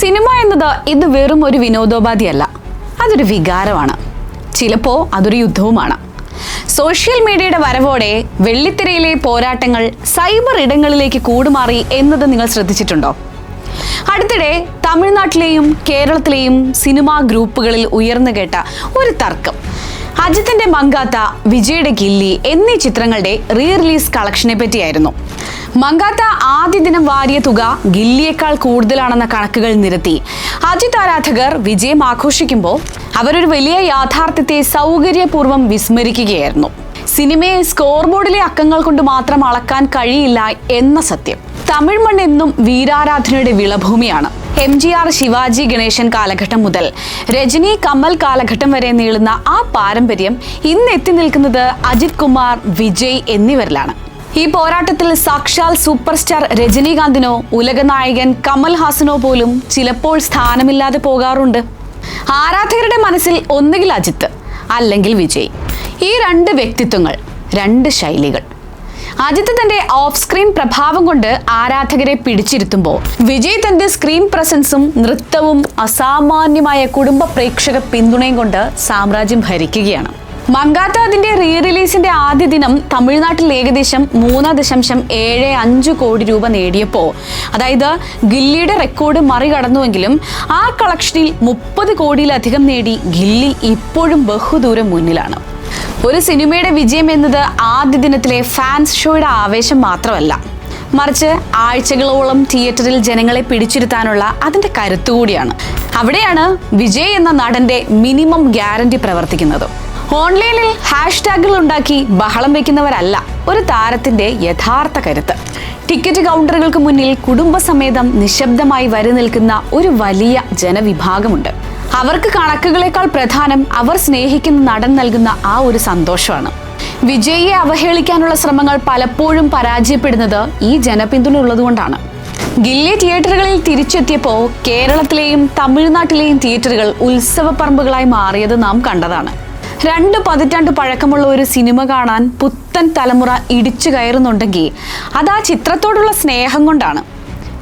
Cinema എന്നത് ഇത് വെറും ഒരു വിനോദോപാധിയല്ല. അതൊരു വികാരമാണ്. ചിലപ്പോൾ അതൊരു യുദ്ധവുമാണ്. സോഷ്യൽ മീഡിയയുടെ വരവോടെ വെള്ളിത്തിരയിലെ പോരാട്ടങ്ങൾ സൈബർ ഇടങ്ങളിലേക്ക് കൂടുമാറി എന്നത് നിങ്ങൾ ശ്രദ്ധിച്ചിട്ടുണ്ടോ? അടുത്തിടെ തമിഴ്നാട്ടിലെയും കേരളത്തിലെയും സിനിമാ ഗ്രൂപ്പുകളിൽ ഉയർന്നു കേട്ട ഒരു തർക്കം. അജിത്തിന്റെ മങ്കാത്ത വിജയുടെ കില്ലി എന്നീ ചിത്രങ്ങളുടെ റീ റിലീസ് കളക്ഷനെ പറ്റിയായിരുന്നു. മങ്കാത്ത ആദ്യ ദിനം വാരിയ തുക ഗില്ലിയേക്കാൾ കൂടുതലാണെന്ന കണക്കുകൾ നിരത്തി. അജിത് ആരാധകർ വിജയം ആഘോഷിക്കുമ്പോൾ അവരൊരു വലിയ യാഥാർത്ഥ്യത്തെ സൗകര്യപൂർവം വിസ്മരിക്കുകയായിരുന്നു. സിനിമയെ സ്കോർ ബോർഡിലെ അക്കങ്ങൾ കൊണ്ട് മാത്രം അളക്കാൻ കഴിയില്ല എന്ന സത്യം. തമിഴ് മണ്ണെന്നും വീരാരാധനയുടെ വിളഭൂമിയാണ്. M G R Shivaji Ganesan കാലഘട്ടം മുതൽ രജനി കമൽ കാലഘട്ടം വരെ നീളുന്ന ആ പാരമ്പര്യം ഇന്ന് എത്തി നിൽക്കുന്നത് അജിത് കുമാർ വിജയ് എന്നിവരിലാണ്. ഈ പോരാട്ടത്തിൽ സാക്ഷാൽ സൂപ്പർ സ്റ്റാർ രജനീകാന്തിനോ ഉലകനായകൻ കമൽ ഹാസനോ പോലും ചിലപ്പോൾ സ്ഥാനമില്ലാതെ പോകാറുണ്ട്. ആരാധകരുടെ മനസ്സിൽ ഒന്നുകിൽ അജിത്ത് അല്ലെങ്കിൽ വിജയ്. ഈ രണ്ട് വ്യക്തിത്വങ്ങൾ രണ്ട് ശൈലികൾ. അജിത്ത് തന്റെ ഓഫ് സ്ക്രീൻ പ്രഭാവം കൊണ്ട് ആരാധകരെ പിടിച്ചിരുത്തുമ്പോൾ വിജയ് തന്റെ സ്ക്രീൻ പ്രസൻസും നൃത്തവും അസാമാന്യമായ കുടുംബ പ്രേക്ഷക പിന്തുണയും കൊണ്ട് സാമ്രാജ്യം ഭരിക്കുകയാണ്. മങ്കാത്ത അതിന്റെ റീ റിലീസിന്റെ ആദ്യ ദിനം തമിഴ്നാട്ടിൽ ഏകദേശം മൂന്ന് ദശാംശം ഏഴ് അഞ്ച് കോടി രൂപ നേടിയപ്പോൾ അതായത് ഗില്ലിയുടെ റെക്കോർഡ് മറികടന്നുവെങ്കിലും ആ കളക്ഷനിൽ മുപ്പത് കോടിയിലധികം നേടി ഗില്ലി ഇപ്പോഴും ബഹുദൂരം മുന്നിലാണ്. ഒരു സിനിമയുടെ വിജയം എന്നത് ആദ്യ ദിനത്തിലെ ഫാൻസ് ഷോയുടെ ആവേശം മാത്രമല്ല. മറിച്ച് ആഴ്ചകളോളം തിയേറ്ററിൽ ജനങ്ങളെ പിടിച്ചിരുത്താനുള്ള അതിന്റെ കരുത്തുകൂടിയാണ് അവിടെയാണ് വിജയ് എന്ന നടന്റെ മിനിമം ഗ്യാരണ്ടി പ്രവർത്തിക്കുന്നത്. ഓൺലൈനിൽ ഹാഷ്ടാഗുകൾ ഉണ്ടാക്കി ബഹളം വെക്കുന്നവരല്ല ഒരു താരത്തിന്റെ യഥാർത്ഥ കരുത്ത്. ടിക്കറ്റ് കൗണ്ടറുകൾക്ക് മുന്നിൽ കുടുംബസമേതം നിശബ്ദമായി വരി നിൽക്കുന്ന ഒരു വലിയ ജനവിഭാഗമുണ്ട്. അവർക്ക് കണക്കുകളെക്കാൾ പ്രധാനം അവർ സ്നേഹിക്കുന്ന നടൻ നൽകുന്ന ആ ഒരു സന്തോഷമാണ്. വിജയിയെ അവഹേളിക്കാനുള്ള ശ്രമങ്ങൾ പലപ്പോഴും പരാജയപ്പെടുന്നത് ഈ ജനപിന്തുണ ഉള്ളതുകൊണ്ടാണ്. ഗില്ലി തിയേറ്ററുകളിൽ തിരിച്ചെത്തിയപ്പോൾ കേരളത്തിലെയും തമിഴ്നാട്ടിലെയും തിയേറ്ററുകൾ ഉത്സവപ്പറമ്പുകളായി മാറിയത് നാം കണ്ടതാണ്. രണ്ട് പതിറ്റാണ്ട് പഴക്കമുള്ള ഒരു സിനിമ കാണാൻ പുത്തൻ തലമുറ ഇടിച്ചു കയറുന്നുണ്ടെങ്കിൽ അത് ആ ചിത്രത്തോടുള്ള സ്നേഹം കൊണ്ടാണ്.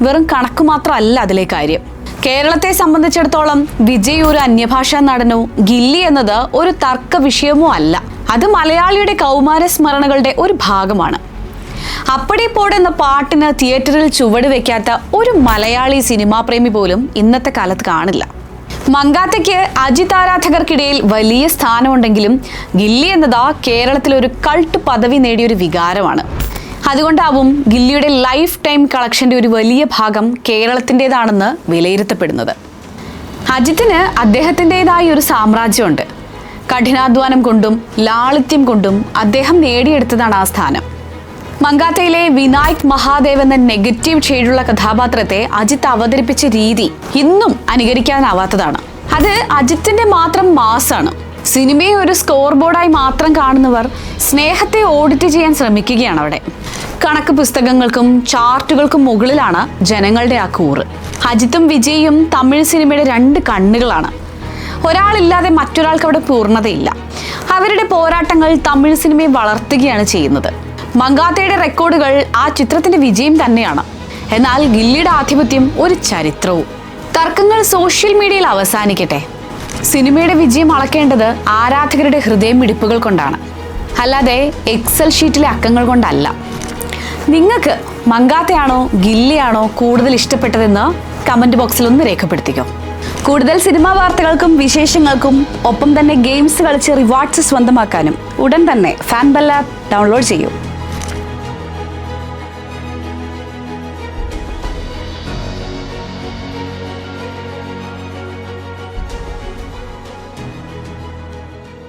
വെറും കണക്ക് മാത്രമല്ല അതിലെ കാര്യം. കേരളത്തെ സംബന്ധിച്ചിടത്തോളം വിജയ് ഒരു അന്യഭാഷാ നടനോ. ഗില്ലി എന്നത് ഒരു തർക്ക വിഷയമോ അല്ല. അത് മലയാളിയുടെ കൗമാര സ്മരണകളുടെ ഒരു ഭാഗമാണ്. അപ്പടി എന്ന പാട്ടിന് തിയേറ്ററിൽ ചുവട് വെക്കാത്ത ഒരു മലയാളി സിനിമാ പ്രേമി പോലും ഇന്നത്തെ കാലത്ത് കാണില്ല. മങ്കാത്തയ്ക്ക് അജിത് ആരാധകർക്കിടയിൽ വലിയ സ്ഥാനമുണ്ടെങ്കിലും ഗില്ലി എന്നത് കേരളത്തിൽ ഒരു കൾട്ട് പദവി നേടിയ ഒരു വികാരമാണ്. അതുകൊണ്ടാവും ഗില്ലിയുടെ ലൈഫ് ടൈം കളക്ഷന്റെ ഒരു വലിയ ഭാഗം കേരളത്തിന്റെതാണെന്ന് വിലയിരുത്തപ്പെടുന്നത്. അജിത്തിന് അദ്ദേഹത്തിന്റെതായ ഒരു സാമ്രാജ്യമുണ്ട്. കഠിനാധ്വാനം കൊണ്ടും ലാളിത്യം കൊണ്ടും അദ്ദേഹം നേടിയെടുത്തതാണ് ആ സ്ഥാനം. മങ്കാത്തയിലെ വിനായക് മഹാദേവ് എന്ന നെഗറ്റീവ് ഷെയ്ഡുള്ള കഥാപാത്രത്തെ അജിത്ത് അവതരിപ്പിച്ച രീതി ഇന്നും അനുകരിക്കാനാവാത്തതാണ്. അത് അജിത്തിന്റെ മാത്രം മാസാണ്. സിനിമയെ ഒരു സ്കോർ ബോർഡായി മാത്രം കാണുന്നവർ സ്നേഹത്തെ ഓഡിറ്റ് ചെയ്യാൻ ശ്രമിക്കുകയാണ് അവിടെ. കണക്ക് പുസ്തകങ്ങൾക്കും ചാർട്ടുകൾക്കും മുകളിലാണ് ജനങ്ങളുടെ ആ കൂറ്. അജിത്തും വിജയും തമിഴ് സിനിമയുടെ രണ്ട് കണ്ണുകളാണ്. ഒരാളില്ലാതെ മറ്റൊരാൾക്ക് അവിടെ പൂർണതയില്ല. അവരുടെ പോരാട്ടങ്ങൾ തമിഴ് സിനിമയെ വളർത്തുകയാണ് ചെയ്യുന്നത്. മങ്കാത്തയുടെ റെക്കോർഡുകൾ ആ ചിത്രത്തിന്റെ വിജയം തന്നെയാണ്. എന്നാൽ ഗില്ലിയുടെ ആധിപത്യം ഒരു ചരിത്രവും. തർക്കങ്ങൾ സോഷ്യൽ മീഡിയയിൽ അവസാനിക്കട്ടെ. സിനിമയുടെ വിജയം അളക്കേണ്ടത് ആരാധകരുടെ ഹൃദയമിടിപ്പുകൾ കൊണ്ടാണ്. അല്ലാതെ എക്സൽ ഷീറ്റിലെ അക്കങ്ങൾ കൊണ്ടല്ല. നിങ്ങൾക്ക് മങ്കാത്തയാണോ ഗില്ലിയാണോ കൂടുതൽ ഇഷ്ടപ്പെട്ടതെന്ന് കമന്റ് ബോക്സിൽ ഒന്ന് രേഖപ്പെടുത്തിക്കോ. കൂടുതൽ സിനിമാ വാർത്തകൾക്കും വിശേഷങ്ങൾക്കും ഒപ്പം തന്നെ ഗെയിംസ് കളിച്ച് റിവാർഡ്സ് സ്വന്തമാക്കാനും ഉടൻ തന്നെ ഫാൻ ബെല്ല ഡൗൺലോഡ് ചെയ്യൂ.